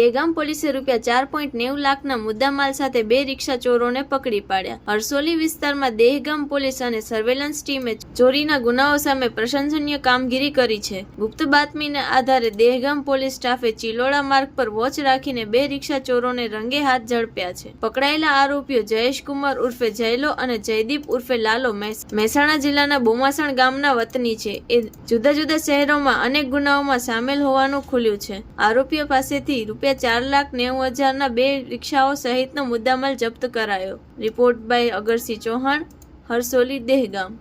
દહેગામ પોલીસે રૂપિયા ચાર પોઈન્ટ નેવું લાખના મુદ્દામાલ સાથે બે રિક્ષા ચોરોને પકડી પાડ્યા. હરસોલી વિસ્તારમાં દેહગામ પોલીસ અને સર્વેલન્સ ટીમે ચોરીના ગુનાઓ સામે પ્રશંસનીય કામગીરી કરી છે. ગુપ્ત બાતમીના આધારે દેહગામ પોલીસ સ્ટાફે ચિલોડા માર્ગ પર વોચ રાખીને બે રિક્ષા ચોરોને રંગે હાથ ઝડપ્યા છે. પકડાયેલા આરોપીઓ જયેશકુમાર ઉર્ફે જયલો અને જયદીપ ઉર્ફે લાલો મહેસ- મહેસાણા જિલ્લાના બોમાસણ ગામના વતની છે. એ જુદા જુદા શહેરોમાં અનેક ગુનાઓમાં સામેલ હોવાનું ખુલ્યું છે. આરોપીઓ પાસેથી રૂપિયા ચાર લાખ નેવું હજારના બે રિક્ષાઓ સહિતનો મુદ્દામાલ જપ્ત કરાયો. Report by Agarsinh Chauhan, Harsoli, Dehgam.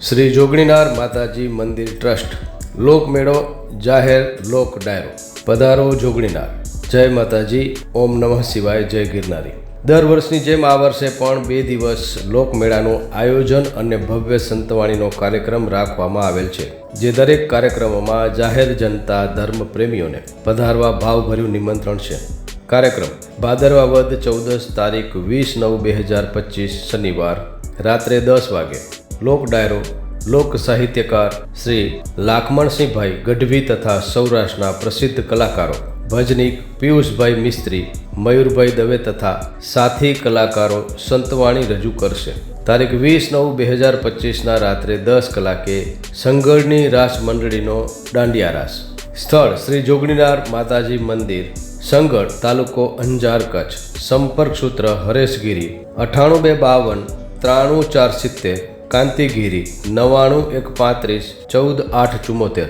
Shri જોગણીનાર માતાજી મંદિર ટ્રસ્ટ, લોકમેળો, જાહેર લોક ડાયરો. પધારો જોગણીનાર. જય માતાજી, ઓમ નમઃ શિવાય, જય ગિરનારી. દર વર્ષની જેમ આ વર્ષે પણ બે દિવસ લોકમેળાનું આયોજન અને ભવ્ય સંતવાણીનો કાર્યક્રમ રાખવામાં આવેલ છે, જે દરેક કાર્યક્રમોમાં જાહેર જનતા ધર્મ પ્રેમીઓને પધારવા ભાવભર્યું નિમંત્રણ છે. કાર્યક્રમ ભાદરવા વધ ચૌદસ તારીખ વીસ નવ બે હજાર પચીસ શનિવાર રાત્રે દસ વાગે. લોક ડાયરો, લોક સાહિત્યકાર શ્રી લાખમણસિંહભાઈ ગઢવી તથા સૌરાષ્ટ્રના પ્રસિદ્ધ કલાકારો ભજનીક પિયુષભાઈ મિસ્ત્રી, મયુરભાઈ દવે તથા સાથી કલાકારો સંતવાણી રજૂ કરશે. તારીખ વીસ નવ બે હજાર પચીસના રાત્રે દસ કલાકે સંગળની રાસ મંડળીનો દાંડિયા રાસ. સ્થળ શ્રી જોગણીનાર માતાજી મંદિર સંગળ તાલુકો અંજાર કચ્છ. સંપર્ક સૂત્ર હરેશગીરી, અઠાણું બે બાવન, ત્રાણું ચાર સિત્તેર, કાંતિગીરી, નવ્વાણું એક પાંત્રીસ, ચૌદ આઠ ચુમ્મોતેર